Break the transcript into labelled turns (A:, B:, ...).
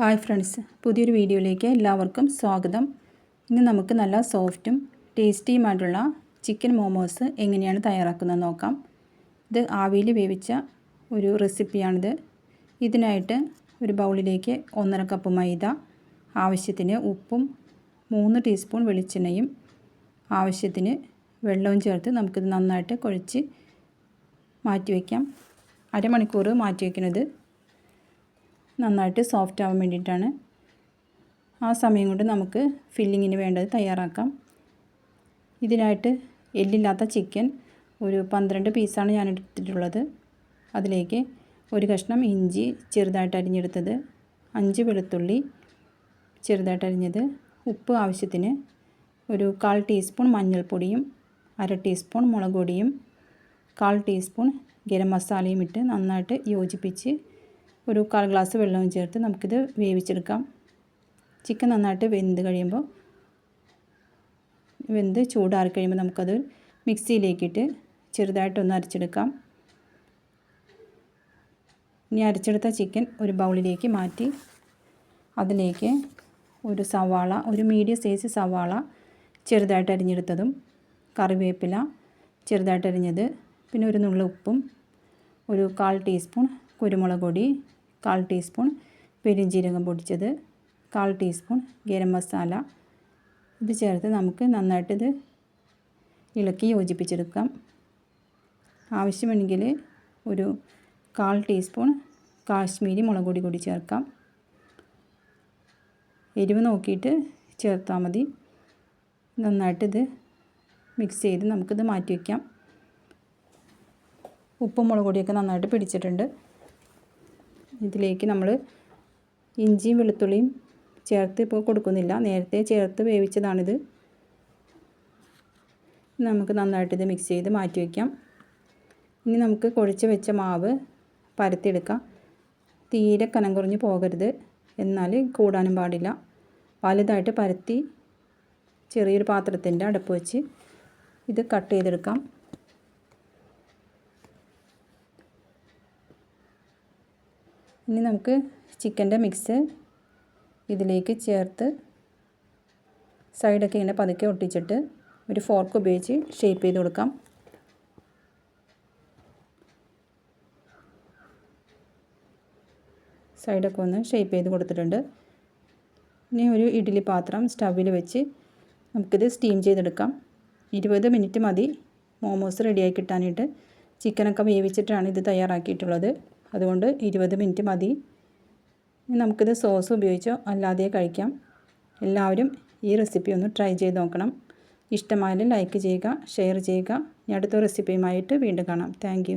A: hi friends പുതിയൊരു വീഡിയോയിലേക്ക് എല്ലാവർക്കും സ്വാഗതം ഇന്ന് നമുക്ക് നല്ല സോഫ്റ്റും ടേസ്റ്റിയുമായിട്ടുള്ള ചിക്കൻ മോമോസ് എങ്ങനെയാണ് തയ്യാറാക്കുന്നത് നോക്കാം ഇത് ആവിയിൽ വേവിച്ച ഒരു റെസിപ്പിയാണിത് ഇതിനായിട്ട് ഒരു ബൗളിലേക്ക് ഒന്നര കപ്പ് മൈദ ആവശ്യത്തിന് ഉപ്പും മൂന്ന് ടീസ്പൂൺ വെളിച്ചെണ്ണയും ആവശ്യത്തിന് വെള്ളവും ചേർത്ത് നമുക്കിത് നന്നായിട്ട് കുഴച്ച് മാറ്റി മാറ്റിവെക്കാം അരമണിക്കൂർ മാറ്റി വയ്ക്കുന്നത് നന്നായിട്ട് സോഫ്റ്റ് ആവാൻ വേണ്ടിയിട്ടാണ് ആ സമയം കൊണ്ട് നമുക്ക് ഫില്ലിങ്ങിന് വേണ്ടത് തയ്യാറാക്കാം ഇതിനായിട്ട് എല്ലില്ലാത്ത ചിക്കൻ ഒരു പന്ത്രണ്ട് പീസാണ് ഞാൻ എടുത്തിട്ടുള്ളത് അതിലേക്ക് ഒരു കഷ്ണം ഇഞ്ചി ചെറുതായിട്ട് അരിഞ്ഞെടുത്തത് അഞ്ച് വെളുത്തുള്ളി ചെറുതായിട്ട് അരിഞ്ഞത് ഉപ്പ് ആവശ്യത്തിന് ഒരു കാൽ ടീസ്പൂൺ മഞ്ഞൾപ്പൊടിയും അര ടീസ്പൂൺ മുളക് പൊടിയും കാൽ ടീസ്പൂൺ ഗരം മസാലയും ഇട്ട് നന്നായിട്ട് യോജിപ്പിച്ച് ഒരു കാൽ ഗ്ലാസ് വെള്ളവും ചേർത്ത് നമുക്കിത് വേവിച്ചെടുക്കാം ചിക്കൻ നന്നായിട്ട് വെന്ത് കഴിയുമ്പോൾ വെന്ത് ചൂടാറി കഴിയുമ്പോൾ നമുക്കത് മിക്സിയിലേക്കിട്ട് ചെറുതായിട്ടൊന്ന് അരച്ചെടുക്കാം ഇനി അരച്ചെടുത്ത ചിക്കൻ ഒരു ബൗളിലേക്ക് മാറ്റി അതിലേക്ക് ഒരു സവാള ഒരു മീഡിയം സൈസ് സവാള ചെറുതായിട്ട് അരിഞ്ഞെടുത്തതും കറിവേപ്പില ചെറുതായിട്ട് അരിഞ്ഞത് പിന്നെ ഒരു നുള്ളു ഉപ്പും ഒരു കാൽ ടീസ്പൂൺ കുരുമുളക് പൊടി കാൽ ടീസ്പൂൺ പെരുംജീരകം പൊടിച്ചത് കാൽ ടീസ്പൂൺ ഗരം മസാല ഇത് ചേർത്ത് നമുക്ക് നന്നായിട്ടിത് ഇളക്കി യോജിപ്പിച്ചെടുക്കാം ആവശ്യമെങ്കിൽ ഒരു കാൽ ടീസ്പൂൺ കാശ്മീരി മുളക് പൊടി കൂടി ചേർക്കാം എരിവ് നോക്കിയിട്ട് ചേർത്താൽ മതി നന്നായിട്ടിത് മിക്സ് ചെയ്ത് നമുക്കിത് മാറ്റി വയ്ക്കാം ഉപ്പും മുളക് പൊടിയൊക്കെ നന്നായിട്ട് പിടിച്ചിട്ടുണ്ട് ഇതിലേക്ക് നമ്മൾ ഇഞ്ചിയും വെളുത്തുള്ളിയും ചേർത്ത് ഇപ്പോൾ കൊടുക്കുന്നില്ല നേരത്തെ ചേർത്ത് വേവിച്ചതാണിത് നമുക്ക് നന്നായിട്ട് ഇത് മിക്സ് ചെയ്ത് മാറ്റി വയ്ക്കാം ഇനി നമുക്ക് കുഴച്ച് വെച്ച മാവ് പരത്തിയെടുക്കാം തീരെ കനം കുറഞ്ഞ് പോകരുത് എന്നാൽ കൂടാനും പാടില്ല വലുതായിട്ട് പരത്തി ചെറിയൊരു പാത്രത്തിൻ്റെ അടുപ്പ് വെച്ച് ഇത് കട്ട് ചെയ്തെടുക്കാം ഇനി നമുക്ക് ചിക്കൻ്റെ മിക്സ് ഇതിലേക്ക് ചേർത്ത് സൈഡൊക്കെ ഇങ്ങനെ പതുക്കെ ഒട്ടിച്ചിട്ട് ഒരു ഫോർക്ക് ഉപയോഗിച്ച് ഷേപ്പ് ചെയ്ത് കൊടുക്കാം സൈഡൊക്കെ ഒന്ന് ഷേപ്പ് ചെയ്ത് കൊടുത്തിട്ടുണ്ട് ഇനി ഒരു ഇഡ്ഡലി പാത്രം സ്റ്റവിൽ വെച്ച് നമുക്കിത് സ്റ്റീം ചെയ്തെടുക്കാം ഇരുപത് മിനിറ്റ് മതി മോമോസ് റെഡിയായി കിട്ടാനായിട്ട് ചിക്കനൊക്കെ വേവിച്ചിട്ടാണ് ഇത് തയ്യാറാക്കിയിട്ടുള്ളത് അതുകൊണ്ട് ഇരുപത് മിനിറ്റ് മതി നമുക്കിത് സോസ് ഉപയോഗിച്ചോ അല്ലാതെ കഴിക്കാം എല്ലാവരും ഈ റെസിപ്പി ഒന്ന് ട്രൈ ചെയ്ത് നോക്കണം ഇഷ്ടമായാലും ലൈക്ക് ചെയ്യുക ഷെയർ ചെയ്യുക ഇനി അടുത്ത റെസിപ്പിയുമായിട്ട് വീണ്ടും കാണാം താങ്ക്